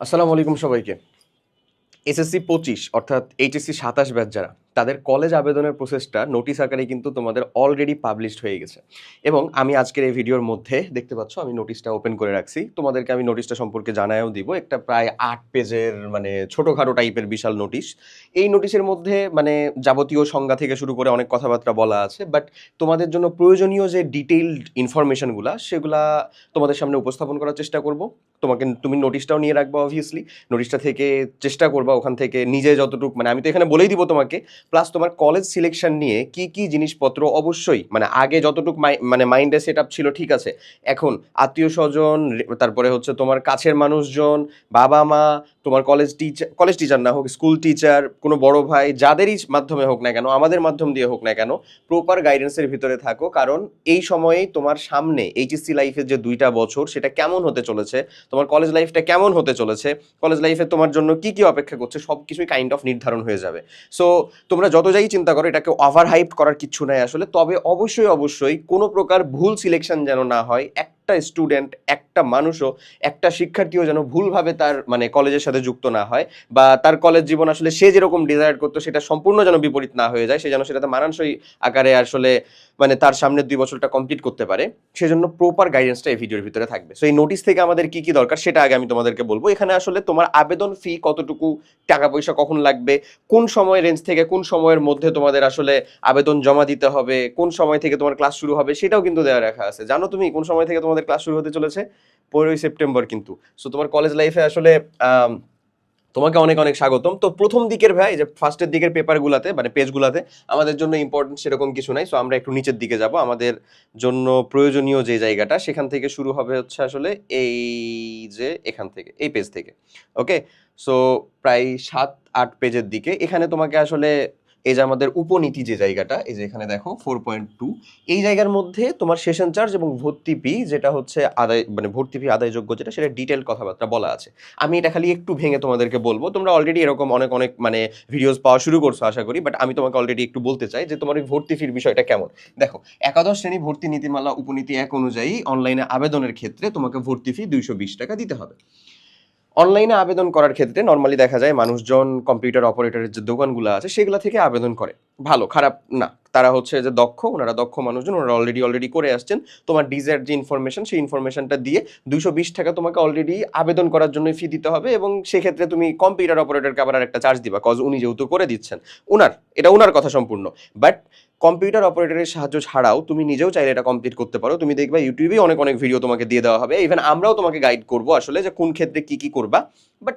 আসসালামু আলাইকুম সবাইকে। এসএসসি পঁচিশ অর্থাৎ এইচএসসি সাতাশ ব্যাচ যারা তাদের কলেজ আবেদনের প্রসেসটা নোটিশ আকারে কিন্তু তোমাদের অলরেডি পাবলিশড হয়ে গেছে। এবং আমি আজকের এই ভিডিওর মধ্যে দেখতে পাচ্ছ, আমি নোটিশটা ওপেন করে রাখছি। তোমাদেরকে আমি নোটিশটা সম্পর্কে জানায়ও দিব। একটা প্রায় আট পেজের মানে ছোটোখাটো টাইপের বিশাল নোটিশ এই নোটিশের মধ্যে মানে যাবতীয় সংজ্ঞা থেকে শুরু করে অনেক কথাবার্তা বলা আছে। বাট তোমাদের জন্য প্রয়োজনীয় যে ডিটেইলড ইনফরমেশনগুলা সেগুলা তোমাদের সামনে উপস্থাপন করার চেষ্টা করব। তোমাকে তুমি নোটিশটাও নিয়ে রাখবা অবভিয়াসলি নোটিশটা থেকে চেষ্টা করবা ওখান থেকে নিজে যতটুকু মানে আমি তো এখানে বলেই দিব তোমাকে প্লাস তোমার কলেজ সিলেকশন নিয়ে কি কি জিনিসপত্র অবশ্যই মানে আগে যতটুকু মানে মাইন্ডে সেট আপ ছিল ঠিক আছে। এখন আত্মীয় স্বজন তারপরে হচ্ছে তোমার কাছের মানুষজন, বাবা মা, তোমার কলেজ টিচার কলেজ টিচার না হোক স্কুল টিচার কোনো বড় ভাই, যাদেরই মাধ্যমে হোক না কেন, আমাদের মাধ্যম দিয়ে হোক না কেন প্রপার গাইডেন্সের ভিতরে থাকো। কারণ এই সময়েই তোমার সামনে এইচএসসি লাইফের যে দুইটা বছর, সেটা কেমন হতে চলেছে, তোমার কলেজ লাইফটা কেমন হতে চলেছে কলেজ লাইফে তোমার জন্য কি কি অপেক্ষা করছে সব কিছুই কাইন্ড অফ নির্ধারণ হয়ে যাবে। সো তোমরা যত যাই চিন্তা করো, এটাকে ওভার হাইপ করার কিছু নাই আসলে। তবে অবশ্যই অবশ্যই কোনো প্রকার ভুল সিলেকশন যেন না হয় একটা স্টুডেন্ট একটা মানুষও, একটা শিক্ষার্থীও যেন ভুলভাবে তার মানে কলেজের সাথে যুক্ত না হয় বা তার কলেজ জীবন আসলে সে যেরকম ডিজায়ার করতো সেটা সম্পূর্ণ যেন বিপরীত না হয়ে যায়, সে যেন সেটাতে মানানসই আকারে আসলে মানে তার সামনের দুই বছরটা কমপ্লিট করতে পারে, সেজন্য প্রপার গাইডেন্সটা এই ভিডিওর ভিতরে থাকবে। সো এই নোটিশ থেকে আমাদের কি কি দরকার সেটা আগে আমি তোমাদেরকে বলব। এখানে আসলে তোমার আবেদন ফি কতটুকু, টাকা পয়সা কখন লাগবে, কোন সময় রেঞ্জ থেকে কোন সময়ের মধ্যে তোমাদের আসলে আবেদন জমা দিতে হবে, কোন সময় থেকে তোমার ক্লাস শুরু হবে সেটাও কিন্তু দেওয়া রাখা আছে। জানো তুমি কোন সময় থেকে তোমাদের ক্লাস শুরু হতে চলেছে পনেরোই সেপ্টেম্বর কিন্তু। সো তোমার কলেজ লাইফে আসলে তোমাকে অনেক অনেক স্বাগতম। তো প্রথম দিকের ভাই যে ফার্স্টের দিকের পেপারগুলোতে মানে পেজগুলোতে আমাদের জন্য ইম্পর্টেন্ট সেরকম কিছু নাই। সো আমরা একটু নিচের দিকে যাব। আমাদের জন্য প্রয়োজনীয় যে জায়গাটা, সেখান থেকে শুরু হবে হচ্ছে আসলে এই যে এখান থেকে, এই পেজ থেকে। ওকে সো প্রায় সাত, আট পেজের দিকে। এখানে তোমাকে আসলে এই যে আমাদের উপনীতি যে জায়গাটা, এই যে এখানে দেখো ফোর পয়েন্ট টু এই জায়গার মধ্যে তোমার সেশন চার্জ এবং ভর্তি ফি যেটা হচ্ছে আদায় মানে ভর্তি ফি আদায়যোগ্য যেটা, সেটা ডিটেল কথাবার্তা বলা আছে। আমি এটা খালি একটু ভেঙে তোমাদেরকে বলব। তোমরা অলরেডি এরকম অনেক অনেক মানে ভিডিওস পাওয়া শুরু করছ, আশা করি বাট আমি তোমাকে অলরেডি একটু বলতে চাই যে তোমার ওই ভর্তি ফির বিষয়টা কেমন। দেখো, একাদশ শ্রেণি ভর্তি নীতিমালা, উপনীতি এক অনুযায়ী অনলাইনে আবেদনের ক্ষেত্রে তোমাকে ভর্তি ফি দুইশো বিশ টাকা দিতে হবে। অনলাইনে আবেদন করার ক্ষেত্রে নর্মালি দেখা যায় মানুষজন কম্পিউটার অপারেটরের যে দোকানগুলো আছে, সেগুলো থেকে আবেদন করে। ভালো, খারাপ না। তারা হচ্ছে যে দক্ষ, ওনারা দক্ষ মানুষজন, ওনারা অলরেডি অলরেডি করে আসছেন। তোমার ডিজায়ার যে ইনফরমেশন সেই ইনফরমেশনটা দিয়ে দুইশো বিশ টাকা তোমাকে অলরেডি আবেদন করার জন্য ফি দিতে হবে এবং সেক্ষেত্রে তুমি কম্পিউটার অপারেটরকে আবার একটা চার্জ দিবা কজ উনি যেহেতু করে দিচ্ছেন। ওনার এটা ওনার কথা সম্পূর্ণ। বাট কম্পিউটার অপারেটরের সাহায্য ছাড়াও তুমি নিজেও চাইলে এটা কমপ্লিট করতে পারো। তুমি দেখবা ইউটিউবে অনেক অনেক ভিডিও তোমাকে দিয়ে দেওয়া হবে। ইভেন আমরাও তোমাকে গাইড করব আসলে যে কোন ক্ষেত্রে কি কি করবা। But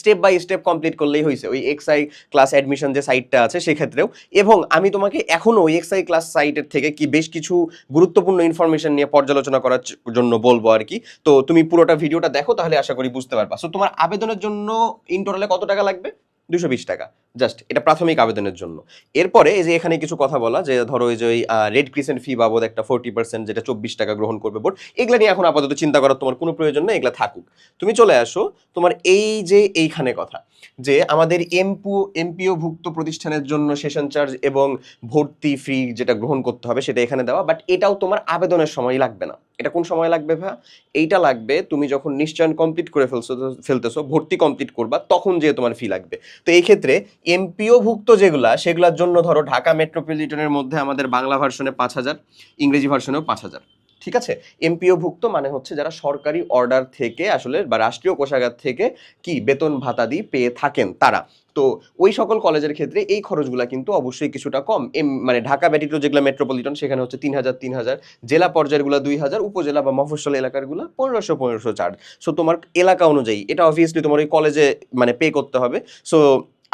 step by step complete করলেই হয়েছে। ওই এক্সআই ক্লাস অ্যাডমিশন যে সাইটটা আছে সেক্ষেত্রেও। এবং আমি তোমাকে এখনও ওই এক্সআই ক্লাস সাইটের থেকে কি বেশ কিছু গুরুত্বপূর্ণ ইনফরমেশন নিয়ে পর্যালোচনা করার জন্য বলব আর কি। তো তুমি পুরোটা ভিডিওটা দেখো, তাহলে আশা করি বুঝতে পারবা। সো তোমার আবেদনের জন্য ইন টোটালে কত টাকা লাগবে? দুশো বিশ টাকা। জাস্ট এটা প্রাথমিক আবেদনের জন্য। এরপরে এই যে এখানে কিছু কথা বলা, যে ধরো এই যে ওই রেড ক্রিসেন্ট ফি বাবদ একটা ফোর্টি পার্সেন্ট যেটা চব্বিশ টাকা গ্রহণ করবে বোর্ড, এগুলো নিয়ে এখন আপাতত চিন্তা করার তোমার কোনো প্রয়োজন নেই, এগুলা থাকুক। তুমি চলে আসো, তোমার এই যে এইখানে কথা, যে আমাদের এমপু এমপিও ভুক্ত প্রতিষ্ঠানের জন্য সেশন চার্জ এবং ভর্তি ফি যেটা গ্রহণ করতে হবে সেটা এখানে দেওয়া বাট এটাও তোমার আবেদনের সময় লাগবে না। এটা কোন সময় লাগবে ভা এইটা লাগবে, তুমি যখন নিশ্চয়ন কমপ্লিট করে ফেলছো, ফেলতেছো, ভর্তি কমপ্লিট করবা, তখন যে তোমার ফি লাগবে। তো এই ক্ষেত্রে এমপিও ভুক্ত যেগুলা, সেগুলোর জন্য ধরো ঢাকা মেট্রোপলিটনের মধ্যে আমাদের বাংলা ভার্সনে পাঁচ হাজার, ইংরেজি ভার্সনেও পাঁচ হাজার। ঠিক আছে? এমপিও ভুক্ত মানে হচ্ছে যারা সরকারি অর্ডার থেকে আসলে বা রাষ্ট্রীয় কোষাগার থেকে কি বেতন ভাতা ভাতাদি পেয়ে থাকেন তারা। তো ওই সকল কলেজের ক্ষেত্রে এই খরচগুলো কিন্তু অবশ্যই কিছুটা কম। এম মানে ঢাকা ব্যতীত যেগুলো মেট্রোপলিটন, সেখানে হচ্ছে তিন হাজার তিন হাজার, জেলা পর্যায়েরগুলো দুই হাজার, উপজেলা বা মফস্বল এলাকারগুলো পনেরোশো পনেরোশো চার্জ। সো তোমার এলাকা অনুযায়ী, এটা অবভিয়াসলি তোমার ওই কলেজে মানে পে করতে হবে। সো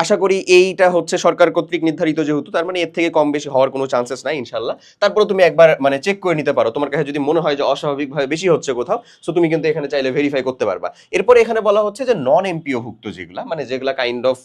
আশা করি এইটা হচ্ছে সরকার কর্তৃক নির্ধারিত যেহেতু, তার মানে এর থেকে কম বেশি হওয়ার কোনো চান্সেস নাই ইনশাল্লাহ তারপরে তুমি একবার মানে চেক করে নিতে পারো। তোমার কাছে যদি মনে হয় যে অস্বাভাবিকভাবে বেশি হচ্ছে কোথাও সো তুমি কিন্তু এখানে চাইলে ভেরিফাই করতে পারবা। এরপরে এখানে বলা হচ্ছে যে নন এমপিও ভুক্ত যেগুলা মানে যেগুলা কাইন্ড অফ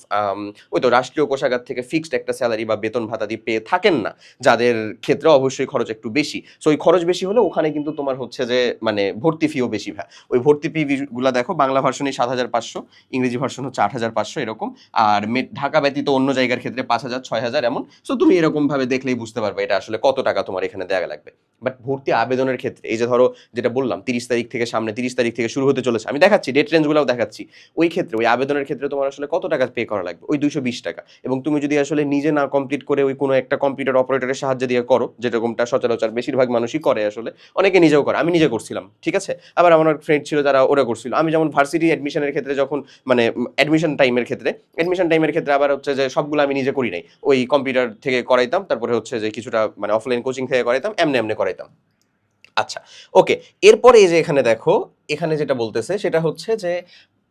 ওই তো রাষ্ট্রীয় কোষাগার থেকে ফিক্সড একটা স্যালারি বা বেতন ভাতা দিয়ে পেয়ে থাকেন না, যাদের ক্ষেত্রে অবশ্যই খরচ একটু বেশি। সো ওই খরচ বেশি হলে ওখানে কিন্তু তোমার হচ্ছে যে মানে ভর্তি ফিও বেশি ভাই ওই ভর্তি ফি গুলা দেখো, বাংলা ভার্সনে সাত হাজার পাঁচশো, ইংরেজি ভার্সন হচ্ছে আট হাজার পাঁচশো এরকম, আর ঢাকা ব্যতীত অন্য জায়গার ক্ষেত্রে পাঁচ হাজার, ছয় হাজার এমন। সো তুমি এরকম ভাবে দেখলেই বুঝতে পারবে এটা আসলে কত টাকা তোমার এখানে দেওয়া লাগবে। বাট ভর্তি আবেদনের ক্ষেত্রে, এই যে ধরো যেটা বললাম, তিরিশ তারিখ থেকে সামনে তিরিশ তারিখ থেকে শুরু হতে চলেছে, আমি দেখাচ্ছি ডেট রেঞ্জগুলোও দেখাচ্ছি। ওই ক্ষেত্রে, ওই আবেদনের ক্ষেত্রে তোমার আসলে কত টাকা পে করা লাগবে? ওই দুইশো বিশ টাকা। এবং তুমি যদি আসলে নিজে না কমপ্লিট করে ওই কোনো একটা কম্পিউটার অপারেটরের সাহায্য দিয়ে করো, যেরকমটা সচরাচর বেশিরভাগ মানুষই করে আসলে, অনেকে নিজেও করে, আমি নিজে করছিলাম, ঠিক আছে? আবার আমার ফ্রেন্ড ছিল যারা ওরা করছিল। আমি যেমন ভার্সিটি অ্যাডমিশনের ক্ষেত্রে যখন মানে অ্যাডমিশন টাইমের ক্ষেত্রে অ্যাডমিশন টাইমের ক্ষেত্রে আবার হচ্ছে যে সবগুলো আমি নিজে করি নাই। ওই কম্পিউটার থেকে করাইতাম, তারপরে হচ্ছে যে কিছুটা মানে অফলাইন কোচিং থেকে করাইতাম, এমনি এমনি করাইতাম। আচ্ছা ওকে, এরপরে এই যে এখানে দেখো, এখানে যেটা বলতেছে সেটা হচ্ছে যে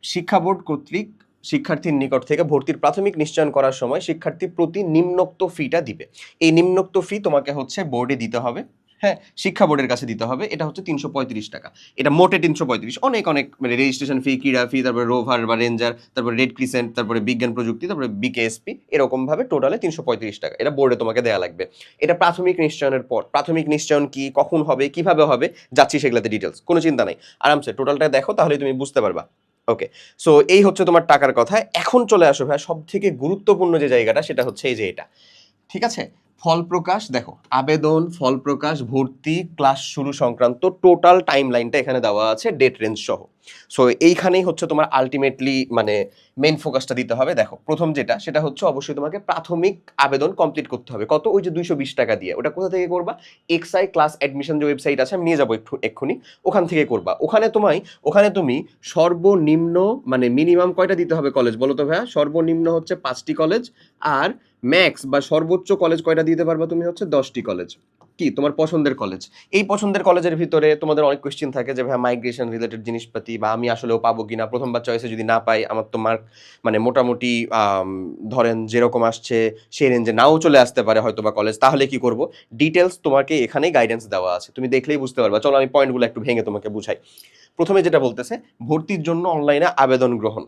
শিক্ষা বোর্ড কর্তৃক শিক্ষার্থীর নিকট থেকে ভর্তির প্রাথমিক নিশ্চয়ন করার সময় শিক্ষার্থী প্রতি নিম্নোক্ত ফিটা দিবে। এই নিম্নোক্ত ফি তোমাকে হচ্ছে বোর্ডে দিতে হবে। হ্যাঁ শিক্ষা বোর্ডের কাছে দিতে হবে। এটা হচ্ছে তিনশো পঁয়ত্রিশ টাকা। এটা মোটে তিনশো পঁয়ত্রিশ। অনেক অনেক মানে রেজিস্ট্রেশন ফি ক্রীড়া ফি তারপরে রোভার বা রেঞ্জার তারপরে রেড ক্রিসেন্ট তারপরে বিজ্ঞান প্রযুক্তি, তারপরে বিকেএসপি এরকম ভাবে টোটালে তিনশো পঁয়ত্রিশ টাকা। এটা বোর্ডে তোমাকে দেওয়া লাগবে। এটা প্রাথমিক নিশ্চয়নের পর। প্রাথমিক নিশ্চয়ন কি, কখন হবে, কীভাবে হবে, যাচ্ছি সেগুলোতে ডিটেলস কোনো চিন্তা নাই। আরামসে টোটালটা দেখো তাহলে তুমি বুঝতে পারবা। ওকে সো এই হচ্ছে তোমার টাকার কথা। এখন চলে আসো ভাই সব থেকে গুরুত্বপূর্ণ যে জায়গাটা, সেটা হচ্ছে এই যে এটা। ঠিক আছে? ফল প্রকাশ দেখো, আবেদন ফল প্রকাশ ভর্তি, ক্লাস শুরু সংক্রান্ত টোটাল টাইম লাইনটা এখানে দেওয়া আছে ডেট রেঞ্জ সহ। সো এইখানেই হচ্ছে তোমার আলটিমেটলি মানে মেন ফোকাসটা দিতে হবে। দেখো, প্রথম যেটা, সেটা হচ্ছে অবশ্যই তোমাকে প্রাথমিক আবেদন কমপ্লিট করতে হবে। কত ওই যে দুইশো বিশ টাকা দিয়ে, ওটা কোথা থেকে করবা? এক্সআই ক্লাস অ্যাডমিশন যে ওয়েবসাইট আছে, আমি নিয়ে যাব একটু, এক্ষুনি। ওখান থেকে করবা। ওখানে তোমায়, ওখানে তুমি সর্বনিম্ন মানে মিনিমাম কয়টা দিতে হবে কলেজ বলো তো ভাইয়া। সর্বনিম্ন হচ্ছে পাঁচটি কলেজ আর ম্যাক্স বা সর্বোচ্চ কলেজ কয়টা দিতে পারবা তুমি? হচ্ছে দশটি কলেজ কি? তোমার পছন্দের কলেজ এই পছন্দের কলেজের ভিতরে তোমাদের অনেক কোয়েশ্চেন থাকে যে, ভাই মাইগ্রেশন রিলেটেড জিনিসপাতি বা আমি আসলেও পাবো কিনা? প্রথমবার চয়েসে যদি না পাই, আমার তো মার্ক মানে মোটামুটি ধরেন যেরকম আসছে, সেই রেঞ্জে নাও চলে আসতে পারে হয়তো বা কলেজ তাহলে কি করব? ডিটেলস তোমাকে এখানেই গাইডেন্স দেওয়া আছে। তুমি দেখলেই বুঝতে পারবা। চলো আমি পয়েন্টগুলো একটু ভেঙে তোমাকে বুঝাই। প্রথমে যেটা বলতেছে, ভর্তির জন্য অনলাইনে আবেদন গ্রহণ।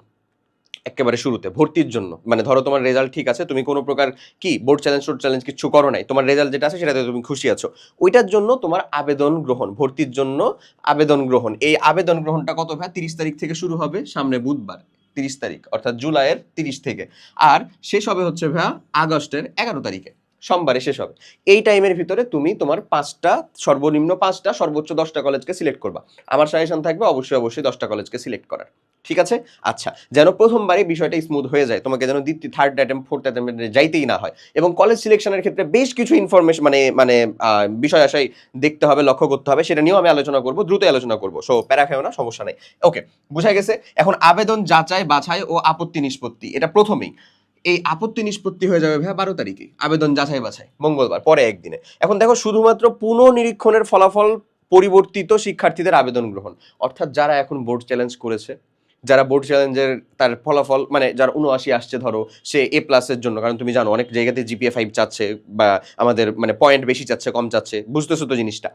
একেবারে শুরুতে, ভর্তির জন্য। মানে ধরো তোমার রেজাল্ট ঠিক আছে, তুমি কোনো প্রকার কি বোর্ড চ্যালেঞ্জ টোর্ড চ্যালেঞ্জ কিছু করো নাই, তোমার রেজাল্ট যেটা আছে সেটাতে তুমি খুশি আছো। ওইটার জন্য তোমার আবেদন গ্রহণ, ভর্তির জন্য আবেদন গ্রহণ। এই আবেদন গ্রহণটা কত ভাই? তিরিশ তারিখ থেকে শুরু হবে, সামনে বুধবার, তিরিশ তারিখ, অর্থাৎ জুলাইয়ের তিরিশ থেকে। আর শেষ হবে হচ্ছে ভাইয়া আগস্টের এগারো তারিখে, সোমবারে শেষ হবে। এই টাইমের ভিতরে তুমি তোমার পাঁচটা, সর্বনিম্ন পাঁচটা, সর্বোচ্চ দশটা কলেজকে সিলেক্ট করবা। আমার সাজেশন থাকবে অবশ্যই অবশ্যই দশটা কলেজকে সিলেক্ট করার। ঠিক আছে? আচ্ছা যেন প্রথমবারই বিষয়টা স্মুথ হয়ে যায়, তোমাকে যেন দ্বিতীয় থার্ড অ্যাটেম্প ফোর্থ অ্যাটেম্পে যাইতেই না হয়। এবং কলেজ সিলেকশনের ক্ষেত্রে বেশ কিছু ইনফরমেশন মানে মানে বিষয় আশাই দেখতে হবে, লক্ষ্য করতে হবে, সেটা নিয়েও আমি আলোচনা করব দ্রুত আলোচনা করব। সো প্যারা না, সমস্যা নেই। ওকে বুঝা গেছে? এখন আবেদন, যাচাই, বাছাই ও আপত্তি নিষ্পত্তি, এটা প্রথমেই। এই আপত্তি নিষ্পত্তি হয়ে যাবে ভাইয়া বারো তারিখে, আবেদন, যাচাই, বাছাই, মঙ্গলবার, পরে একদিনে। এখন দেখো, শুধুমাত্র পুনঃনিরীক্ষণের ফলাফল পরিবর্তিত শিক্ষার্থীদের আবেদন গ্রহণ। অর্থাৎ যারা এখন বোর্ড চ্যালেঞ্জ করেছে যারা বোর্ড চ্যালেঞ্জের তার ফলাফল মানে যার উনআশি আসছে ধরো, সে এ প্লাসের জন্য। কারণ তুমি জানো, অনেক জায়গাতে জিপিএ ফাইভ চাচ্ছে বা আমাদের মানে পয়েন্ট বেশি চাচ্ছে, কম চাচ্ছে। বুঝতেছো তো জিনিসটা?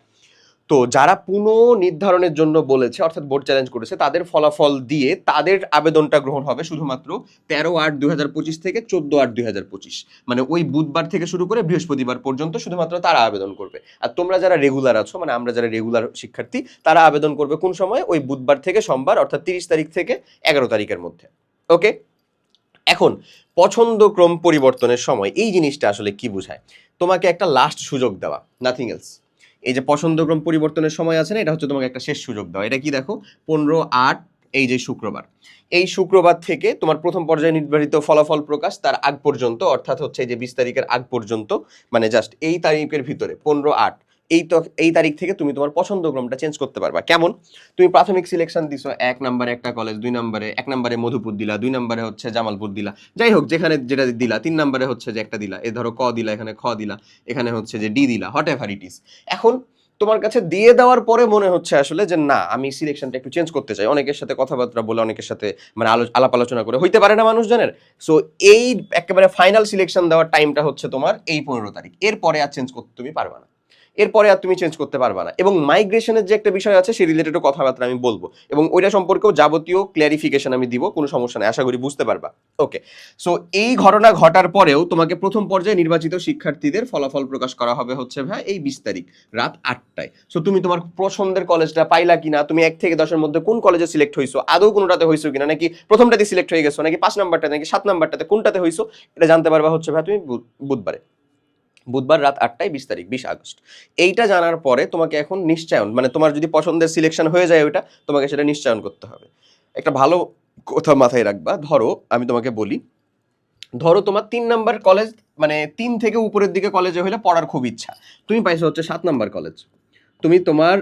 তো যারা পুনঃ নির্ধারণের জন্য বলেছে, অর্থাৎ বোর্ড চ্যালেঞ্জ করেছে, তাদের ফলাফল দিয়ে তাদের আবেদনটা গ্রহণ হবে শুধুমাত্র তেরো আট দুই হাজার পঁচিশ থেকে চোদ্দ আট দুই পঁচিশ। মানে ওই বুধবার থেকে শুরু করে বৃহস্পতিবার পর্যন্ত শুধুমাত্র তারা আবেদন করবে। আর তোমরা যারা রেগুলার আছো মানে আমরা যারা রেগুলার শিক্ষার্থী, তারা আবেদন করবে কোন সময়? ওই বুধবার থেকে সোমবার, অর্থাৎ তিরিশ তারিখ থেকে এগারো তারিখের মধ্যে। ওকে এখন, পছন্দক্রম পরিবর্তনের সময় এই জিনিসটা আসলে কি বোঝায়? তোমাকে একটা লাস্ট সুযোগ দেওয়া নাথিং এলস এই যে পছন্দক্রম পরিবর্তনের সময় আছে না, এটা হচ্ছে তোমাকে একটা শেষ সুযোগ দেওয়া। এটা কি দেখো? পনেরো, আট, এই যে শুক্রবার। এই শুক্রবার থেকে তোমার প্রথম পর্যায়ে নির্ধারিত ফলাফল প্রকাশ তার আগ পর্যন্ত, অর্থাৎ হচ্ছে এই যে বিশ তারিখের আগ পর্যন্ত মানে জাস্ট এই তারিখের ভিতরে, পনেরো, আট। এই তো, এই তারিখ থেকে তুমি তোমার পছন্দ পছন্দক্রমটা চেঞ্জ করতে পারবা। কেমন? তুমি প্রাথমিক সিলেকশন দিছো, এক নম্বরে একটা কলেজ দুই নম্বরে, এক নম্বরে মধুপুর দিলা, দুই নম্বরে হচ্ছে জামালপুর দিলা। যাই হোক, যেখানে যেটা দিলা, তিন নম্বরে হচ্ছে যে একটা দিলা, এ ধরো ক দিলা, এখানে খ দিলা, এখানে হচ্ছে যে ডি দিলা হট এভার ইট ইস এখন তোমার কাছে দিয়ে দেওয়ার পরে মনে হচ্ছে আসলে যে না, আমি সিলেকশনটা একটু চেঞ্জ করতে চাই। অনেকের সাথে কথাবার্তা বলে, অনেকের সাথে মানে আলো আলাপ আলোচনা করে। হইতে পারে না মানুষজনের। সো এই একেবারে ফাইনাল সিলেকশন দেওয়ার টাইমটা হচ্ছে তোমার এই পনেরো তারিখ। এরপরে আর চেঞ্জ করতে তুমি পারবে না। এরপরে আর তুমি চেঞ্জ করতে পারবা না। এবং মাইগ্রেশনের যে একটা বিষয় আছে সে রিলেটেড কথাবার্তা আমি বলব। এবং ওইটা সম্পর্কেও যাবতীয় ক্ল্যারিফিকেশন আমি দিব, কোনো সমস্যা নেই, আশা করি বুঝতে পারবা। ওকে সো এই ঘটনা ঘটার পরেও তোমাকে প্রথম পর্যায়ে নির্বাচিত শিক্ষার্থীদের ফলাফল প্রকাশ করা হবে হচ্ছে ভাই এই বিশ তারিখ, রাত আটটায়। সো তুমি তোমার পছন্দের কলেজটা পাইলা কিনা, তুমি এক থেকে দশের মধ্যে কোন কলেজে সিলেক্ট হইছো, আদৌ কোনোটাতে হইছো কিনা, নাকি প্রথমটাতে সিলেক্ট হয়ে গেছো, নাকি পাঁচ নাম্বারটাতে, নাকি সাত নাম্বারটাতে, কোনটাতে হইছো, এটা জানতে পারবা হচ্ছে ভাই তুমি বুধ- বুধবারে। বুধবার রাত আটটায় বিশ তারিখ, বিশ আগস্ট। এইটা জানার পরে তোমাকে এখন নিশ্চয়ন মানে তোমার যদি পছন্দের সিলেকশন হয়ে যায় ওইটা, তোমাকে সেটা নিশ্চয়ন করতে হবে। একটা ভালো কথা মাথায় রাখবা, ধরো আমি তোমাকে বলি, ধরো তোমার তিন নাম্বার কলেজ মানে তিন থেকে উপরের দিকে কলেজে হলে পড়ার খুব ইচ্ছা। তুমি পাইছো হচ্ছে সাত নাম্বার কলেজ তুমি তোমার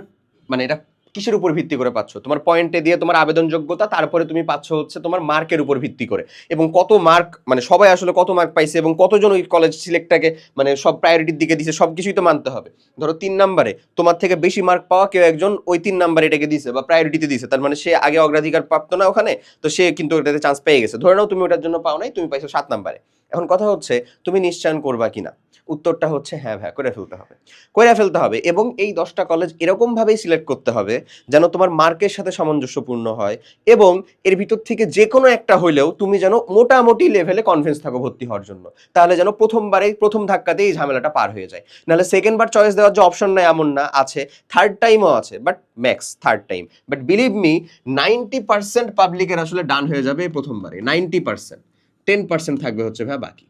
মানে এটা কিসের উপর ভিত্তি করে পাচ্ছ? তোমার পয়েন্টে দিয়ে তোমার আবেদন যোগ্যতা তারপরে তুমি পাচ্ছ হচ্ছে তোমার মার্কের উপর ভিত্তি করে। এবং কত মার্ক মানে সবাই আসলে কত মার্ক পাইছে এবং কতজন ওই কলেজ সিলেক্টটাকে মানে সব প্রায়োরিটির দিকে দিছে সব কিছুই তো মানতে হবে। ধরো তিন নাম্বারে, তোমার থেকে বেশি মার্ক পাওয়া কেউ একজন ওই তিন নাম্বারে এটাকে দিছে বা প্রায়োরিটিতে দিছে। তার মানে সে আগে অগ্রাধিকার প্রাপ্ত না ওখানে, তো সে কিন্তু ওটাতে চান্স পেয়ে গেছে। ধরে নাও তুমি ওটার জন্য পাও নাই, তুমি পাইছো সাত নাম্বারে। এখন কথা হচ্ছে, তুমি নিশ্চয়ন করবা কিনা? উত্তরটা হচ্ছে হ্যাঁ হ্যাঁ করে ফেলতে হবে। করে ফেলতে হবে এবং এই দশটা কলেজ এরকমভাবেই সিলেক্ট করতে হবে যেন তোমার মার্কের সাথে সামঞ্জস্যপূর্ণ হয় এবং এর ভিতর থেকে যে কোনো একটা হইলেও তুমি যেন মোটামুটি লেভেলে কনফিডেন্স থাকো ভর্তি হওয়ার জন্য। তাহলে যেন প্রথমবারেই, প্রথম ধাক্কাতেই এই ঝামেলাটা পার হয়ে যায়। নাহলে সেকেন্ড বার চয়েস দেওয়ার যে অপশন নাই এমন না, আছে থার্ড টাইমও আছে but max third time but believe me ninety percent পাবলিকের আসলে ডান হয়ে যাবে প্রথমবারে নাইনটি পার্সেন্ট টেন পার্সেন্ট থাকবে হচ্ছে ভাই বাকি।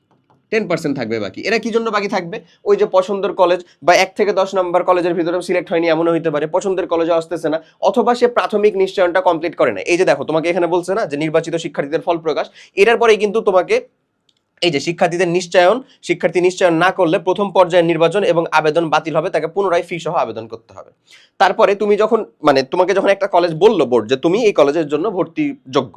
টেন পার্সেন্ট থাকবে বাকি। এরা কি জন্য বাকি থাকবে? ওই যে পছন্দের কলেজ বা এক থেকে দশ নম্বর কলেজের ভিতরে সিলেক্ট হয়নি, এমনও হতে পারে। পছন্দের কলেজে আসতেছে না, অথবা সে প্রাথমিক নিশ্চয়নটা কমপ্লিট করে না। এই যে দেখো, তোমাকে এখানে বলছে না যে নির্বাচিত শিক্ষার্থীদের ফল প্রকাশ। এটার পরেই কিন্তু তোমাকে এই যে শিক্ষার্থীদের নিশ্চয়ন, শিক্ষার্থী নিশ্চয়ন না করলে প্রথম পর্যায়ের নির্বাচন এবং আবেদন বাতিল হবে, তাকে পুনরায় ফি সহ আবেদন করতে হবে। তারপরে তুমি যখন মানে তোমাকে যখন একটা কলেজ বলল বোর্ড যে তুমি এই কলেজের জন্য ভর্তি যোগ্য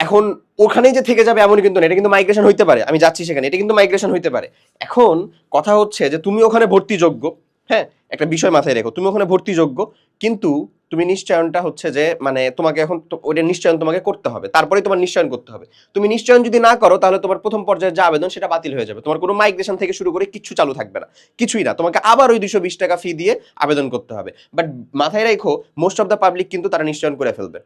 এখন ওখানেই যে থেকে যাবে এমন কিন্তু না, এটা কিন্তু মাইগ্রেশন হইতে পারে। আমি যাচ্ছি সেখানে, এটা কিন্তু মাইগ্রেশন হইতে পারে। এখন কথা হচ্ছে যে তুমি ওখানে ভর্তিযোগ্য হ্যাঁ? একটা বিষয় মাথায় রেখো, তুমি ওখানে ভর্তিযোগ্য, কিন্তু তুমি নিশ্চয়নটা হচ্ছে যে মানে তোমাকে এখন ওইটা নিশ্চয়ন তোমাকে করতে হবে তারপরে তোমার নিশ্চয়ন করতে হবে। তুমি নিশ্চয়ন যদি না করো, তাহলে তোমার প্রথম পর্যায়ে যে আবেদন সেটা বাতিল হয়ে যাবে। তোমার কোনো মাইগ্রেশন থেকে শুরু করে কিচ্ছু চালু থাকবে না, কিছুই না। তোমাকে আবার ওই দুশো বিশ টাকা ফি দিয়ে আবেদন করতে হবে। বাট মাথায় রেখো মোস্ট অফ দ্য পাবলিক কিন্তু তারা নিশ্চয়ন করে ফেলবে।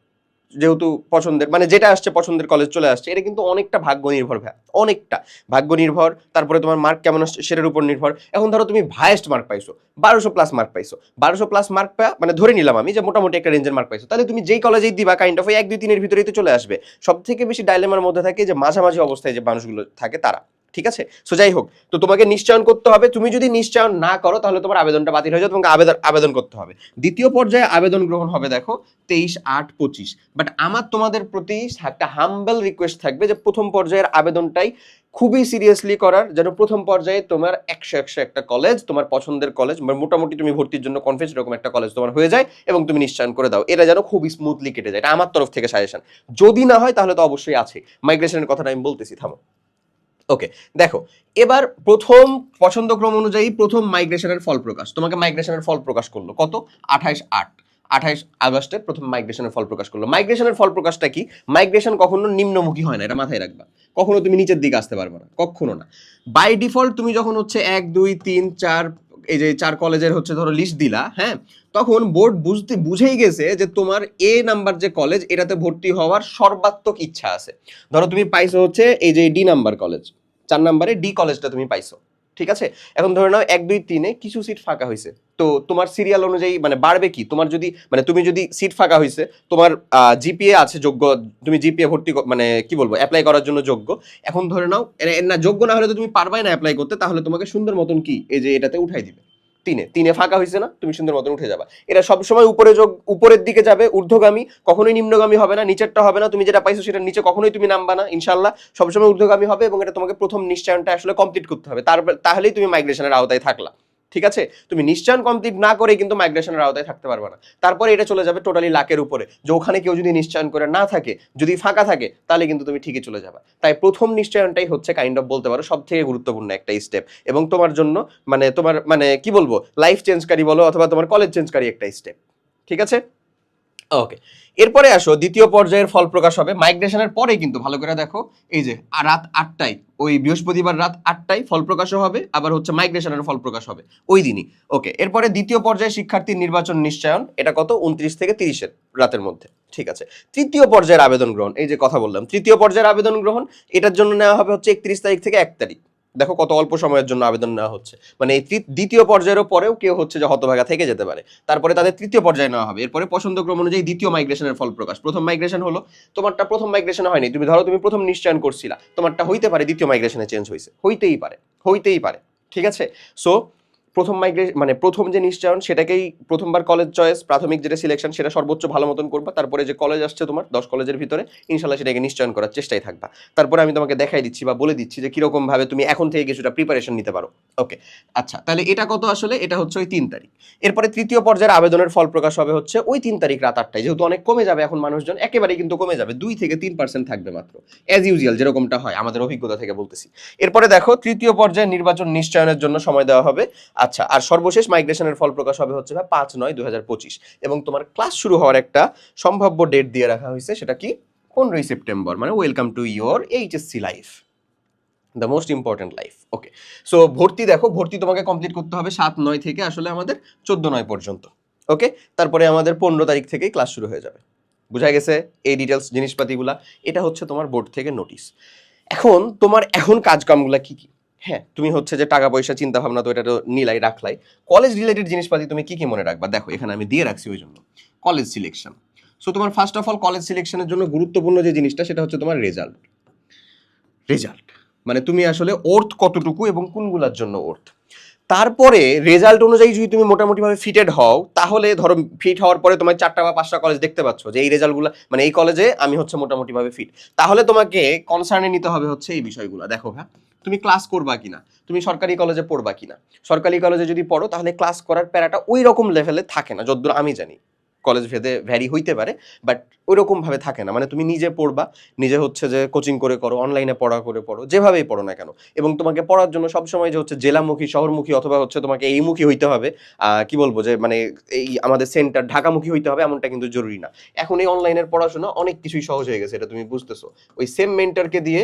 যেহেতু পছন্দের মানে যেটা আসছে পছন্দের কলেজ চলে আসছে, এটা কিন্তু অনেকটা ভাগ্য নির্ভর ভাই অনেকটা। ভাগ্য নির্ভর তারপরে তোমার মার্ক কেমন আসছে সেটার উপর নির্ভর। এখন ধরো তুমি হায়েস্ট মার্ক পাইছো, বারোশো প্লাস মার্ক পাইছো। বারোশো প্লাস মার্ক পা মানে ধরে নিলাম আমি যে মোটামুটি একটা রেঞ্জের মার্ক পাইছো। তাহলে তুমি যেই কলেজেই দিবা কাইন্ড অফ এক দুই তিনের ভিতরেই তো চলে আসবে। সব থেকে বেশি ডাইলেমার মধ্যে থাকে যে মাঝামাঝি অবস্থায় যে মানুষগুলো থাকে তারা। ঠিক আছে? সো যাই হোক, তো তোমাকে নিশ্চয়ন করতে হবে। তুমি যদি নিশ্চয়ন না করো, তাহলে তোমার আবেদনটা বাতিল হয়ে যাবে, তোমাকে আবেদন আবেদন করতে হবে। দ্বিতীয় পর্যায়ে আবেদন গ্রহণ হবে, দেখো, তেইশ আট পঁচিশ। বাট আমার তোমাদের প্রতি একটা হাম্বল রিকোয়েস্ট থাকবে যে প্রথম পর্যায়ের আবেদনটাই খুবই সিরিয়াসলি করার, যেন প্রথম পর্যায়ে তোমার একশো একশো একটা কলেজ তোমার পছন্দের কলেজ মোটামুটি তুমি ভর্তির জন্য কনফিডেন্স এরকম একটা কলেজ তোমার হয়ে যায় এবং তুমি নিশ্চয়ন করে দাও। এটা যেন খুবই স্মুথলি কেটে যায়। এটা আমার তরফ থেকে সাজেশন যদি না হয়, তাহলে তো অবশ্যই আছে। মাইগ্রেশনের কথাটা আমি বলতেছি, থামো। ওকে দেখো, এবার প্রথম পছন্দক্রম অনুযায়ী প্রথম মাইগ্রেশনের ফল প্রকাশ। তোমাকে মাইগ্রেশনের ফল প্রকাশ করল কত? আঠাইশ আট। আঠাইশ আগস্টে প্রথম মাইগ্রেশনের ফল প্রকাশ করল। মাইগ্রেশনের ফল প্রকাশটা কি? মাইগ্রেশন কখনো নিম্নমুখী হয় না, এটা মাথায় রাখবা। কখনো তুমি নিচের দিকে আসতে পারবে না, কখনো না। বাই ডিফল্ট তুমি যখন হচ্ছে এক, দুই, তিন, চার, এই যে চার কলেজের হচ্ছে ধরো লিস্ট দিলা হ্যাঁ তখন বোর্ড বুঝতে বুঝেই গেছে যে তোমার এ নাম্বার যে কলেজ এটাতে ভর্তি হওয়ার সর্বাত্মক ইচ্ছা আছে। ধরো তুমি পাইছো হচ্ছে এই যে ডি নাম্বার কলেজ চার নাম্বারে ডি কলেজটা তুমি পাইছো, ঠিক আছে? এখন ধরে নাও এক, দুই, তিনে কিছু সিট ফাঁকা হয়েছে তো তোমার সিরিয়াল অনুযায়ী মানে বাড়বে কি? তোমার যদি মানে তুমি যদি সিট ফাঁকা হয়েছে তোমার জিপিএ আছে যোগ্য, তুমি জিপিএ ভর্তি মানে কি বলব অ্যাপ্লাই করার জন্য যোগ্য। এখন ধরে নাও না, যোগ্য না হলে তো তুমি পারবাই না অ্যাপ্লাই করতে, তাহলে তোমাকে সুন্দর মতন কি, এই যে এটাতে উঠাই দিবে। তিনে তিনে ফাঁকা হয়েছে না, তুমি সুন্দর মতন উঠে যাবা। এটা সবসময় উপরে যোগ, উপরের দিকে যাবে, ঊর্ধ্বগামী, কখনোই নিম্নগামী হবে না, নিচেরটা হবে না, তুমি যেটা পাইছো সেটা নিচে কখনোই তুমি নামবা না ইনশাল্লাহ সবসময় ঊর্ধ্বগামী হবে এবং এটা তোমাকে প্রথম নিশ্চয়নটা আসলে কমপ্লিট করতে হবে। তার তাহলেই তুমি মাইগ্রেশনের আওতায় থাকলা। ঠিক আছে? তুমি নিশ্চয়ন কমপ্লিট না করে কিন্তু মাইগ্রেশনের আওতায় থাকতে পারবে না। তারপরে এটা চলে যাবে টোটালি লাকের উপরে। যে ওখানে কেউ যদি নিশ্চয়ন করে না থাকে, যদি ফাঁকা থাকে, তাহলে কিন্তু তুমি ঠিকই চলে যাবে। তাই প্রথম নিশ্চয়নটাই হচ্ছে কাইন্ড অফ বলতে পারো সব থেকে গুরুত্বপূর্ণ একটা স্টেপ এবং তোমার জন্য মানে তোমার মানে কি বলব? লাইফ চেঞ্জকারী বলো অথবা তোমার কলেজ চেঞ্জকারী একটা স্টেপ ঠিক আছে? ওকে এরপরে আসো, দ্বিতীয় পর্যায়ের ফল প্রকাশ হবে। মাইগ্রেশনের পরে কিন্তু ভালো করে দেখো, এই যে রাত আটটায়, ওই বৃহস্পতিবার রাত আটটায় ফল প্রকাশও হবে, আবার হচ্ছে মাইগ্রেশনের ফল প্রকাশ হবে, ওই দিনই। ওকে এরপরে দ্বিতীয় পর্যায়ে শিক্ষার্থীর নির্বাচন নিশ্চয়ন, এটা কত? উনত্রিশ থেকে তিরিশের রাতের মধ্যে, ঠিক আছে। তৃতীয় পর্যায়ের আবেদন গ্রহণ, এই যে কথা বললাম, তৃতীয় পর্যায়ের আবেদন গ্রহণ, এটার জন্য নেওয়া হবে হচ্ছে একত্রিশ তারিখ থেকে এক তারিখ। দেখো কত অল্প সময়ের জন্য আবেদন নেওয়া হচ্ছে। মানে এই দ্বিতীয় পর্যায়েরও পরেও কেউ হচ্ছে যে হতভাগা থেকে যেতে পারে। তারপরে তাদের তৃতীয় পর্যায়ে নেওয়া হবে। এরপরে পছন্দক্রম অনুযায়ী দ্বিতীয় মাইগ্রেশনের ফল প্রকাশ। প্রথম মাইগ্রেশন হলো, তোমারটা প্রথম মাইগ্রেশন হয়নি। তুমি ধরো তুমি প্রথম নিশ্চয়ন করছিলা। তোমারটা হইতে পারে দ্বিতীয় মাইগ্রেশনে চেঞ্জ হয়েছে হইতেই পারে। হইতেই পারে। ঠিক আছে? সো প্রথম মাইগ্রেশন মানে প্রথম যে নিশ্চয়ন, সেটাকেই প্রথমবার কলেজ চয়েস প্রাথমিক যেটা সিলেকশন সেটা সর্বোচ্চ ভালো মতন করবা। তারপরে যে কলেজ আসছে তোমার, দশ কলেজের ভিতরে, ইনশাল্লাহ সেটাকে নিশ্চয়ন করার চেষ্টায় থাকবা। তারপরে আমি তোমাকে দেখাই দিচ্ছি বা বলে দিচ্ছি যে কীরকম ভাবে তুমি এখন থেকে কিছুটা প্রিপারেশন নিতে পারো। ওকে আচ্ছা তাহলে এটা কত আসলে? এটা হচ্ছে ওই তিন তারিখ। এরপরে তৃতীয় পর্যায়ের আবেদনের ফল প্রকাশ হবে হচ্ছে ওই তিন তারিখ রাত আটটায়। যেহেতু অনেক কমে যাবে এখন মানুষজন, একেবারেই কিন্তু কমে যাবে, দুই থেকে তিন পার্সেন্ট থাকবে মাত্র। অ্যাজ ইউজুয়াল যেরকমটা হয়, আমাদের অভিজ্ঞতা থেকে বলতেছি। এরপরে দেখো, তৃতীয় পর্যায়ে নির্বাচন নিশ্চয়নের জন্য সময় দেওয়া হবে। আচ্ছা আর সর্বশেষ মাইগ্রেশনের ফল প্রকাশ হবে হচ্ছে পাঁচ নয় দু এবং তোমার ক্লাস শুরু হওয়ার একটা সম্ভাব্য ডেট দিয়ে রাখা হয়েছে, সেটা কি? পনেরোই সেপ্টেম্বর মানে welcome to your HSC life the most important life okay so ভর্তি দেখো, ভর্তি তোমাকে কমপ্লিট করতে হবে সাত নয় থেকে আসলে আমাদের চোদ্দ নয় পর্যন্ত ওকে তারপরে আমাদের পনেরো তারিখ থেকেই ক্লাস শুরু হয়ে যাবে। বুঝা গেছে এই ডিটেলস জিনিসপাতিগুলা? এটা হচ্ছে তোমার বোর্ড থেকে নোটিশ এখন তোমার এখন কাজকামগুলা কি কি? হ্যাঁ। তুমি হচ্ছে যে টাকা পয়সা চিন্তা ভাবনা তো এটা তো নিলাই, রাখলাই। কলেজ রিলেটেড জিনিসপাতি তুমি কি কি মনে রাখবা? দেখো, এখানে আমি দিয়ে রাখছি ওই জন্য কলেজ সিলেকশন সো তোমার ফার্স্ট অফ অল কলেজ সিলেকশনের জন্য গুরুত্বপূর্ণ যে জিনিসটা, সেটা হচ্ছে তোমার রেজাল্ট রেজাল্ট মানে তুমি আসলে অর্থ কতটুকু এবং কোনগুলার জন্য অর্থ তারপরে রেজাল্ট অনুযায়ী যদি তুমি মোটামুটিভাবে ফিটেড হও, তাহলে ধরো ফিট হওয়ার পরে তোমার চারটা বা পাঁচটা কলেজ দেখতে পাচ্ছ, যে এই রেজাল্টগুলো মানে এই কলেজে আমি হচ্ছে মোটামুটিভাবে ফিট তাহলে তোমাকে কনসার্নে নিতে হবে হচ্ছে এই বিষয়গুলো। দেখো হ্যাঁ তুমি ক্লাস করবা কিনা? তুমি সরকারি কলেজে পড়বা কিনা? সরকারি কলেজে যদি পড়ো, তাহলে ক্লাস করার প্যারাটা ওই রকম লেভেলে থাকে না, যদ্দূর আমি জানি। কলেজ ভেদে ভ্যারি হইতে পারে বাট ওই রকম ভাবে থাকে না। মানে তুমি নিজে পড়বা, নিজে হচ্ছে যে কোচিং করে করো অনলাইনে পড়া করে পড়ো, যেভাবেই পড়ো না কেন। এবং তোমাকে পড়ার জন্য সবসময় যে হচ্ছে জেলামুখী, শহরমুখী অথবা হচ্ছে তোমাকে এইমুখী হইতে হবে কি বলব যে মানে এই আমাদের সেন্টার ঢাকামুখী হইতে হবে এমনটা কিন্তু জরুরি না। এখন এই অনলাইনের পড়াশোনা অনেক কিছুই সহজ হয়ে গেছে, এটা তুমি বুঝতেছো। ওই সেম মেন্টারকে দিয়ে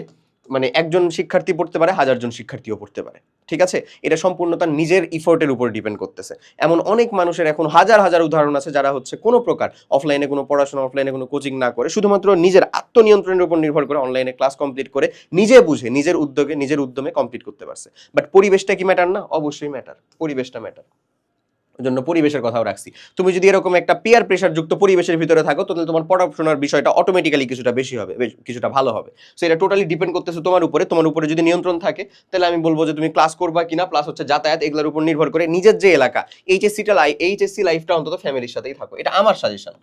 মানে একজন শিক্ষার্থী পড়তে পারে হাজারজন শিক্ষার্থীও পড়তে পারে। ঠিক আছে? এটা সম্পূর্ণ তার নিজের ইফোর্টের উপর ডিপেন্ড করতেছে। এমন অনেক মানুষের এখন হাজার হাজার উদাহরণ আছে যারা হচ্ছে কোনো প্রকার অফলাইনে কোনো পড়াশোনা অফলাইনে কোনো কোচিং না করে, শুধুমাত্র নিজের আত্মনিয়ন্ত্রণের উপর নির্ভর করে অনলাইনে ক্লাস কমপ্লিট করে নিজে বুঝে, নিজের উদ্যোগে, নিজের উদ্যমে কমপ্লিট করতে পারছে। বাট পরিবেশটা কি ম্যাটার না? অবশ্যই ম্যাটার পরিবেশটা ম্যাটার জন্য পরিবেশের কথাও রাখছি। তুমি যদি এরকম একটা পিয়ার প্রেশার যুক্ত পরিবেশের ভিতরে থাকো, তাহলে তোমার পড়াশোনার বিষয়টা অটোমেটিক্যালি কিছুটা বেশি হবে কিছুটা ভালো হবে। সো এটা টোটালি ডিপেন্ড করতেছে তোমার উপরে। তোমার উপরে যদি নিয়ন্ত্রণ থাকে, তাহলে আমি বলব যে তুমি ক্লাস করবা কিনা প্লাস হচ্ছে যাতায়াত, এগুলোর উপর নির্ভর করে নিজের যে এলাকা এইচএসসিটা লাই এইচএসসি লাইফটা অন্তত ফ্যামিলির সাথেই থাকো। এটা আমার সাজেশন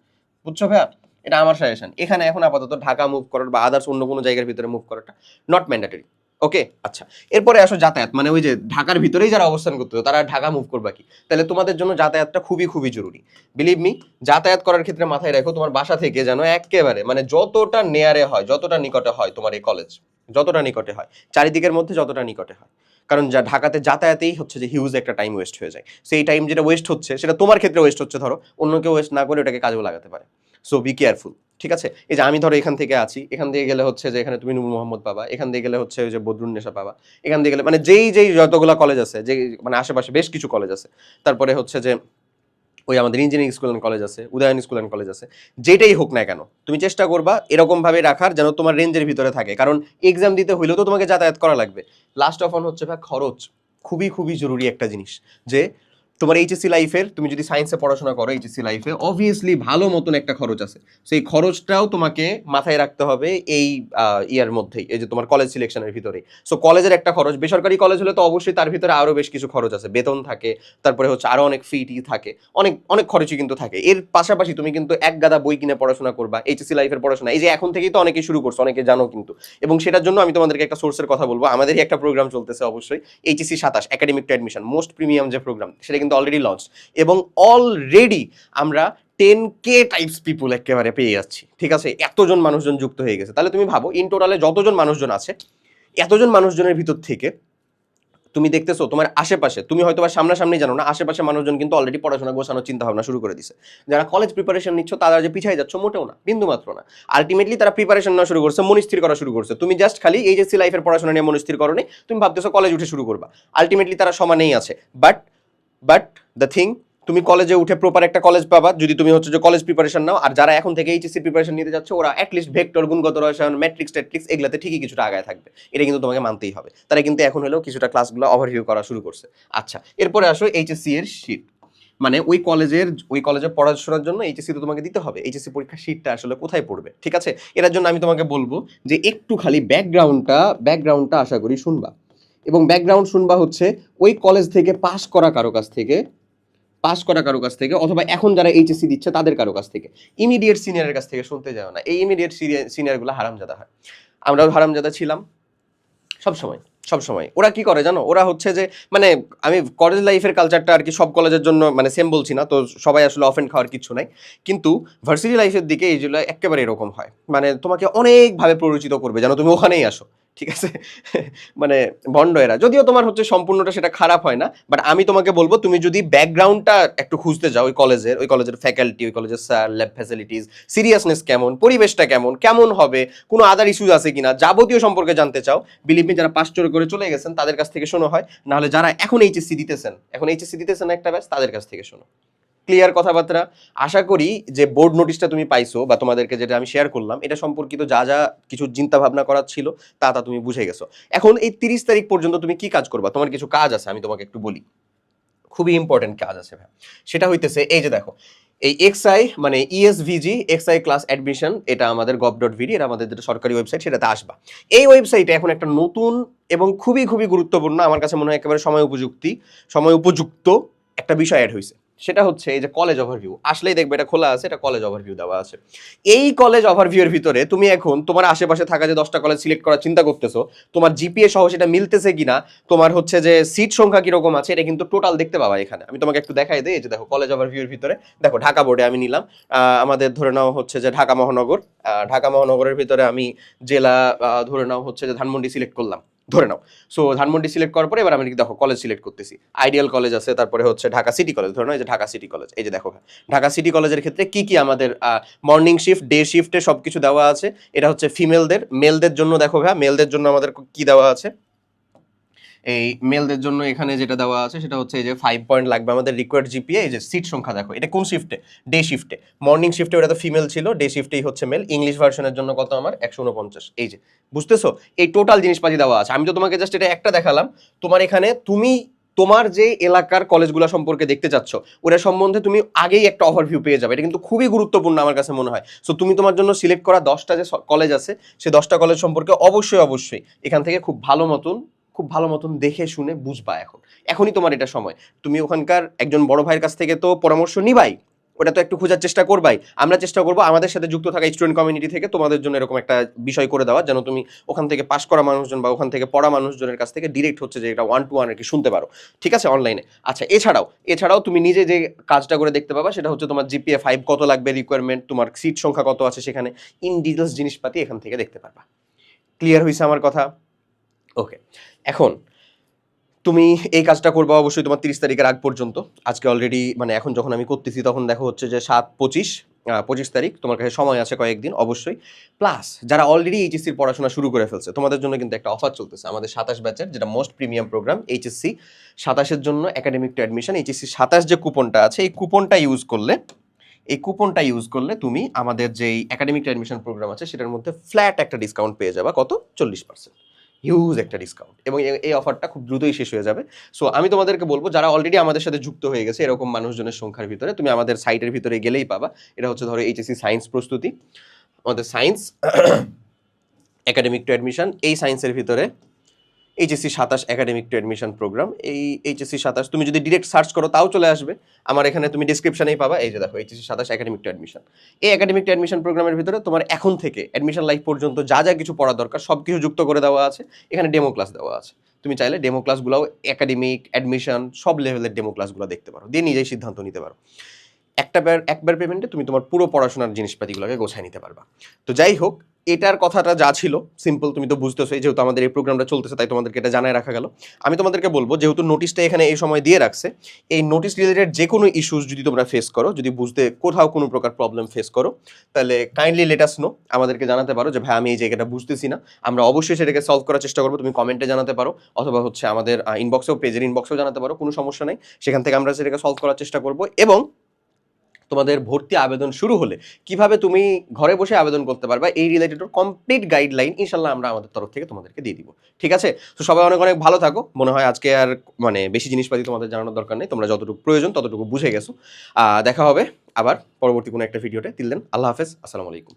বুঝছ ভাইয়া? এটা আমার সাজেশন এখানে এখন আপাতত ঢাকা মুভ করার বা আদার্স অন্য কোনো জায়গার ভিতরে মুভ করাটা নট ম্যান্ডেটরি ওকে আচ্ছা। এরপরে আসো যাতায়াত মানে ওই যে ঢাকার ভিতরেই যারা অবস্থান করতেছো তারা ঢাকা মুভ করবা কি? তাহলে তোমাদের জন্য যাতায়াতটা খুবই খুবই জরুরি। বিলিভ মি যাতায়াত করার ক্ষেত্রে মাথায় রাখো, তোমার বাসা থেকে যেন একেবারে মানে যতটা নেয়ারে হয়, যতটা নিকটে হয় তোমার এই কলেজ যতটা নিকটে হয়, চারিদিকের মধ্যে যতটা নিকটে হয়। কারণ যা ঢাকাতে যাতায়াতেই হচ্ছে যে হিউজ একটা টাইম ওয়েস্ট হয়ে যায়। সেই টাইম যেটা ওয়েস্ট হচ্ছে, সেটা তোমার ক্ষেত্রে ওয়েস্ট হচ্ছে ধরো, অন্য কেউ ওয়েস্ট না করে ওটাকে কাজেও লাগাতে পারে। সো বি কেয়ারফুল ঠিক আছে? এই যে আমি ধরো এখান থেকে আছি, এখান দিয়ে গেলে হচ্ছে যে এখানে তুমি নূর মোহাম্মদ পাবা, এখান দিয়ে গেলে হচ্ছে ওই যে বদরুন নেশা পাবা, এখান দিয়ে গেলে মানে যেই যেই যতগুলো কলেজ আছে যে মানে আশেপাশে বেশ কিছু কলেজ আছে, তারপরে হচ্ছে যে ওই আমাদের ইঞ্জিনিয়ারিং স্কুল অ্যান্ড কলেজ আছে, উদয়ন স্কুল অ্যান্ড কলেজ আছে, যেটাই হোক না কেন, তুমি চেষ্টা করবা এরকম ভাবে রাখার যেন তোমার রেঞ্জের ভিতরে থাকে, কারণ এক্সাম দিতে হইলেও তো তোমাকে যাতায়াত করা লাগবে। লাস্ট অফ অন হচ্ছে ভাই খরচ, খুবই খুবই জরুরি একটা জিনিস, যে তোমার এইচএসসি লাইফের তুমি যদি সায়েন্সে পড়াশোনা করো এইচএসসি লাইফে অবভিয়াসলি ভালো মতন একটা খরচ আছে। সেই খরচটাও তোমাকে মাথায় রাখতে হবে এই ইয়ার মধ্যেই, এই যে তোমার কলেজ সিলেকশনের ভিতরেই। সো কলেজের একটা খরচ, বেসরকারি কলেজ হলে তো অবশ্যই তার ভিতরে আরও বেশ কিছু খরচ আছে। বেতন থাকে, তারপরে হচ্ছে আরও অনেক ফি টি থাকে, অনেক অনেক খরচই কিন্তু থাকে। এর পাশাপাশি তুমি কিন্তু এক গাদা বই কিনে পড়াশোনা করবা এইচএসসি লাইফের পড়াশোনা। এই যে এখন থেকেই তো অনেকে শুরু করছ, অনেকে জানো কিন্তু। এবং সেটার জন্য আমি তোমাদেরকে একটা সোর্সের কথা বলব। আমাদেরই একটা প্রোগ্রাম চলতেছে অবশ্যই এইচএসসি সাতাশ academic to admission most premium যে প্রোগ্রাম সেটা কিন্তু অলরেডি লঞ্চ এবং অলরেডি আমরা টেন কে টাইপস পিপুল একেবারে পেয়ে যাচ্ছি। ঠিক আছে? এতজন মানুষজন যুক্ত হয়ে গেছে। তাহলে তুমি ভাবো ইন টোটালে যতজন মানুষজন আছে, এতজন মানুষজনের ভিতর থেকে তুমি দেখতেছো তোমার আশেপাশে, তুমি হয়তো বা সামনাসামনি জানো না, আশেপাশে মানুষজন কিন্তু অলরেডি পড়াশোনা গোছানোর চিন্তা ভাবনা শুরু করে দিছে। যারা কলেজ প্রিপারেশন নিচ্ছ, তারা যে পিছিয়ে যাচ্ছ মোটেও না, বিন্দু মাত্র না। আলটিমেটলি তারা প্রিপারেশন নেওয়া শুরু করছে মনস্থির করা শুরু করছে। তুমি জাস্ট খালি এইচএসসি লাইফের পড়াশোনা নিয়ে মনস্থির করো তুমি ভাবতেছো কলেজ উঠে শুরু করবা। আলটিমেটলি তারা সমানেই আছে। বাট বাট দ্য থিং তুমি কলেজে উঠে প্রপার একটা কলেজ পাবা। যদি তুমি হচ্ছে যে কলেজ প্রিপারেশন নাও, আর যারা এখন থেকে এইচএসসি প্রিপারেশন নিতে যাচ্ছে, ওরা অ্যাটলিস্ট ভেক্টর গুণগত, রসায়ন ম্যাট্রিক্স ট্যাট্রিক্স এগুলাতে ঠিকই কিছুটা আগায় থাকবে। এটা কিন্তু তোমাকে মানতেই হবে। তারা কিন্তু এখন হলেও কিছুটা ক্লাসগুলো ওভারভিউ করা শুরু করছে। আচ্ছা এরপরে আসো এইচএসসি এর শীট মানে ওই কলেজের ওই কলেজে পড়াশোনার জন্য এইচএসসি তো তোমাকে দিতে হবে। এইচএসসি পরীক্ষার শীটটা আসলে কোথায় পড়বে? ঠিক আছে? এটার জন্য আমি তোমাকে বলব যে একটু খালি ব্যাকগ্রাউন্ডটা ব্যাকগ্রাউন্ডটা আশা করি শুনবা। এবং ব্যাকগ্রাউন্ড শুনবা হচ্ছে ওই কলেজ থেকে পাশ করা কারও কাছ থেকে পাস করা কারও কাছ থেকে, অথবা এখন যারা এইচএসসি দিচ্ছে তাদের কারও কাছ থেকে। ইমিডিয়েট সিনিয়রের কাছ থেকে শুনতে যাও না। এই ইমিডিয়েট সিনিয়রগুলো হারামজাদা হয়। আমরাও হারামজাদা ছিলাম। সব সময় সব সময়। ওরা কি করে জানো? ওরা হচ্ছে যে মানে আমি কলেজ লাইফের কালচারটা আর কি সব কলেজের জন্য মানে সেম বলছি না, তো সবাই আসলে অফেন্ড খাওয়ার কিছু নাই। কিন্তু ভার্সিটি লাইফের দিকে এইগুলো একেবারে এরকম হয়। মানে তোমাকে অনেকভাবে প্ররোচিত করবে। যেন তুমি ওখানেই আসো। ঠিক আছে? মানে ভণ্ড এরা। যদিও তোমার হচ্ছে সম্পূর্ণটা সেটা খারাপ হয় না বাট আমি তোমাকে বলব, তুমি যদি ব্যাকগ্রাউন্ডটা একটু খুঁজতে যাও ওই কলেজের ওই কলেজের ফ্যাকাল্টি ওই কলেজের স্যার ল্যাব ফ্যাসিলিটিস সিরিয়াসনেস কেমন, পরিবেশটা কেমন কেমন হবে, কোনো আদার ইস্যুজ আছে কিনা, যাবতীয় সম্পর্কে জানতে চাও বিলিভ মি যারা পাস করে চলে গেছেন, তাদের কাছ থেকে শোনো হয়। নাহলে যারা এখন এইচএসসি দিতেছেন, এখন এইচএসসি দিতেছেন একটা ব্যাস তাদের কাছ থেকে শোনো। ক্লিয়ার কথাবার্তা। আশা করি যে বোর্ড নোটিশটা তুমি পাইছো বা তোমাদেরকে যেটা আমি শেয়ার করলাম, এটা সম্পর্কিত যা যা কিছু চিন্তা ভাবনা করার ছিল, তা তা তুমি বুঝে গেছো। এখন এই তিরিশ তারিখ পর্যন্ত তুমি কি কাজ করবা? তোমার কিছু কাজ আছে, আমি তোমাকে একটু বলি। খুবই ইম্পর্টেন্ট কাজ আছে ভাই সেটা হইতেছে, এই যে দেখো, এই এক্সআই মানে ইএসভিজি এক্সআই ক্লাস অ্যাডমিশন এটা আমাদের গভ ডট ভিডি এটা আমাদের যেটা সরকারি ওয়েবসাইট সেটাতে আসবা। এই ওয়েবসাইটে এখন একটা নতুন এবং খুবই খুবই গুরুত্বপূর্ণ, আমার কাছে মনে হয় একেবারে সময় উপযুক্তি, সময় উপযুক্ত একটা বিষয় অ্যাড হয়েছে সেটা হচ্ছে এই যে কলেজ ওভারভিউ আসলেই দেখবে এটা খোলা আছে, এটা কলেজ ওভারভিউ দেওয়া আছে। এই কলেজ ওভারভিউ এর ভিতরে তুমি এখন তোমার আশেপাশে থাকা যে দশটা কলেজ সিলেক্ট করার চিন্তা করতেছো, তোমার জিপিএ সহ সেটা মিলতেছে কিনা, তোমার হচ্ছে যে সিট সংখ্যা কীরকম আছে, এটা কিন্তু টোটাল দেখতে পাবা এখানে। আমি তোমাকে একটু দেখাই দিই যে দেখো কলেজ ওভারভিউ এর ভিতরে। দেখো, ঢাকা বোর্ডে আমি নিলাম। আমাদের ধরে নাও হচ্ছে যে ঢাকা মহানগর। ঢাকা মহানগরের ভিতরে আমি জেলা ধরে নাও হচ্ছে যে ধানমন্ডি সিলেক্ট করলাম। ধরে নাও। সো ধানমন্ডি সিলেক্ট করার পরে এবার আমি দেখো কলেজ সিলেক্ট করতেছি। আইডিয়াল কলেজ আছে, তারপরে হচ্ছে ঢাকা সিটি কলেজ ধরে নাও যে ঢাকা সিটি কলেজ এই যে দেখো, ঢাকা সিটি কলেজের ক্ষেত্রে কি কি আমাদের মর্নিং শিফট ডে শিফটে সব কিছু দেওয়া আছে। এটা হচ্ছে ফিমেলদের মেলদের জন্য দেখো ভাই মেলদের জন্য আমাদের কি দেওয়া আছে? এই মেলদের জন্য এখানে যেটা দেওয়া আছে, সেটা হচ্ছে যে ফাইভ পয়েন্ট লাগবে। আমাদের রিকোয়ার্ড জিপিএ এই যে সিট সংখ্যা দেখো, এটা কোন শিফটে ডে শিফটে মর্নিং শিফটে ওটা তো ফিমেল ছিল ডে শিফটেই হচ্ছে মেল ইংলিশ ভার্সনের জন্য কত আমার? একশো উনপঞ্চাশ। এই যে, বুঝতেছো? এই টোটাল জিনিসপাতি দেওয়া আছে। আমি তো তোমাকে জাস্ট এটা একটা দেখালাম। তোমার এখানে তুমি তোমার যে এলাকার কলেজগুলো সম্পর্কে দেখতে চাচ্ছ, ওটা সম্বন্ধে তুমি আগেই একটা ওভারভিউ পেয়ে যাবে। এটা কিন্তু খুবই গুরুত্বপূর্ণ আমার কাছে মনে হয়। সো তুমি তোমার জন্য সিলেক্ট করা দশটা যে কলেজ আছে, সে দশটা কলেজ সম্পর্কে অবশ্যই অবশ্যই এখান থেকে খুব ভালো মতন খুব ভালো মতন দেখে শুনে বুঝবা এখন। এখনই তোমার এটা সময়। তুমি ওখানকার একজন বড় ভাইয়ের কাছ থেকে তো পরামর্শ নিবাই। ওটা তো একটু খোঁজার চেষ্টা করবাই। আমরা চেষ্টা করব আমাদের সাথে যুক্ত থাকা স্টুডেন্ট কমিউনিটি থেকে তোমাদের জন্য এরকম একটা বিষয় করে দেওয়া, যেন তুমি ওখান থেকে পাশ করা মানুষজন বা ওখান থেকে পড়া মানুষজনের কাছ থেকে ডিরেক্ট হচ্ছে যে এটা ওয়ান টু ওয়ান আর কি শুনতে পারো। ঠিক আছে? অনলাইনে আচ্ছা এছাড়াও এছাড়াও তুমি নিজে যে কাজটা করে দেখতে পাবা, সেটা হচ্ছে তোমার জিপিএ ফাইভ কত লাগবে রিকোয়ারমেন্ট তোমার সিট সংখ্যা কত আছে সেখানে। ইন ডিটেলস জিনিসপাতি এখান থেকে দেখতে পারবা। ক্লিয়ার হয়েছে আমার কথা? ওকে এখন, তুমি এই কাজটা করবা অবশ্যই তোমার তিরিশ তারিখের আগ পর্যন্ত। আজকে অলরেডি মানে এখন যখন আমি করতেছি তখন দেখো হচ্ছে যে সাত পঁচিশ পঁচিশ তারিখ, তোমার কাছে সময় আছে কয়েকদিন অবশ্যই। প্লাস যারা অলরেডি এইচএসসির পড়াশোনা শুরু করে ফেলছে, তোমাদের জন্য কিন্তু একটা অফার চলতেছে। আমাদের সাতাশ ব্যাচের যেটা মোস্ট প্রিমিয়াম প্রোগ্রাম এইচএসসি সাতাশের জন্য একাডেমিক টু অ্যাডমিশন এইচএসসি সাতাশ যে কুপনটা আছে, এই কুপনটা ইউজ করলে, এই কুপনটা ইউজ করলে তুমি আমাদের যেই একাডেমিক অ্যাডমিশন প্রোগ্রাম আছে, সেটার মধ্যে ফ্ল্যাট একটা ডিসকাউন্ট পেয়ে যাবা। কত? চল্লিশ পার্সেন্ট হিউজ একটা ডিসকাউন্ট এবং এই অফারটা খুব দ্রুতই শেষ হয়ে যাবে। সো আমি তোমাদেরকে বলব, যারা অলরেডি আমাদের সাথে যুক্ত হয়ে গেছে, এরকম মানুষজনের সংখ্যার ভিতরে, তুমি আমাদের সাইটের ভিতরে গেলেই পাবা। এটা হচ্ছে ধরো এইচএসসি সায়েন্স প্রস্তুতি। আমাদের সায়েন্স একাডেমিক টু অ্যাডমিশন এই সায়েন্সের ভিতরে এইচএসসি সাতাশ একাডেমিক টু অ্যাডমিশন প্রোগ্রাম এই এইচএসসি সাতাশ, তুমি যদি ডিরেক্ট সার্চ করো, তাও চলে আসবে। আমার এখানে তুমি ডিসক্রিপশনেই পাবা, এই যে দেখো এইচএসসি সাতাশ একাডেমিক টু অ্যাডমিশন এই একাডেমিক টু অ্যাডমিশন প্রোগ্রামের ভিতরে তোমার এখন থেকে অ্যাডমিশন লাইফ পর্যন্ত যা যা কিছু পড়া দরকার সব কিছু যুক্ত করে দেওয়া আছে। এখানে ডেমো ক্লাস দেওয়া আছে। তুমি চাইলে ডেমো ক্লাসগুলোও একাডেমিক অ্যাডমিশন সব লেভেলের ডেমো ক্লাসগুলো দেখতে পারো। দিয়ে নিজেই সিদ্ধান্ত নিতে পারো। একটা বার একবার পেমেন্টে তুমি তোমার পুরো পড়াশোনার জিনিসপাতিগুলোকে গোছায় নিতে পারবা। তো যাই হোক এটার কথাটা যা ছিল সিম্পল তুমি তো বুঝতেছোই যেহেতু আমাদের এই প্রোগ্রামটা চলতেছে, তাই তোমাদেরকে এটা জানায় রাখা গেল। আমি তোমাদেরকে বলব, যেহেতু নোটিশটা এখানে এই সময় দিয়ে রাখছে, এই নোটিশ রিলেটেড যে কোনো ইস্যুস যদি তোমরা ফেস করো, যদি বুঝতে কোথাও কোনো প্রকার প্রবলেম ফেস করো, তাহলে কাইন্ডলি লেটাস নো আমাদেরকে জানাতে পারো যে, ভাই, আমি এই জায়গাটা বুঝতেছি না। আমরা অবশ্যই সেটাকে সলভ করার চেষ্টা করব, তুমি কমেন্টে জানাতে পারো, অথবা হচ্ছে আমাদের ইনবক্সেও পেজের ইনবক্সেও জানাতে পারো, কোনো সমস্যা নেই। সেখান থেকে আমরা সেটাকে সলভ করার চেষ্টা করব এবং তোমাদের ভর্তি আবেদন শুরু হলে কীভাবে তুমি ঘরে বসে আবেদন করতে পারবা, এই রিলেটেড কমপ্লিট গাইডলাইন ইনশাল্লাহ আমরা আমাদের তরফ থেকে তোমাদেরকে দিয়ে দিব। ঠিক আছে? তো সবাই অনেক অনেক ভালো থাকো। মনে হয় আজকে আর মানে বেশি জিনিসপাতি তোমাদের জানানোর দরকার নেই। তোমরা যতটুকু প্রয়োজন ততটুকু বুঝে গেছো। দেখা হবে আবার পরবর্তী কোনো একটা ভিডিওতে। তিল দেন আল্লাহ হাফেজ। আসসালামু আলাইকুম।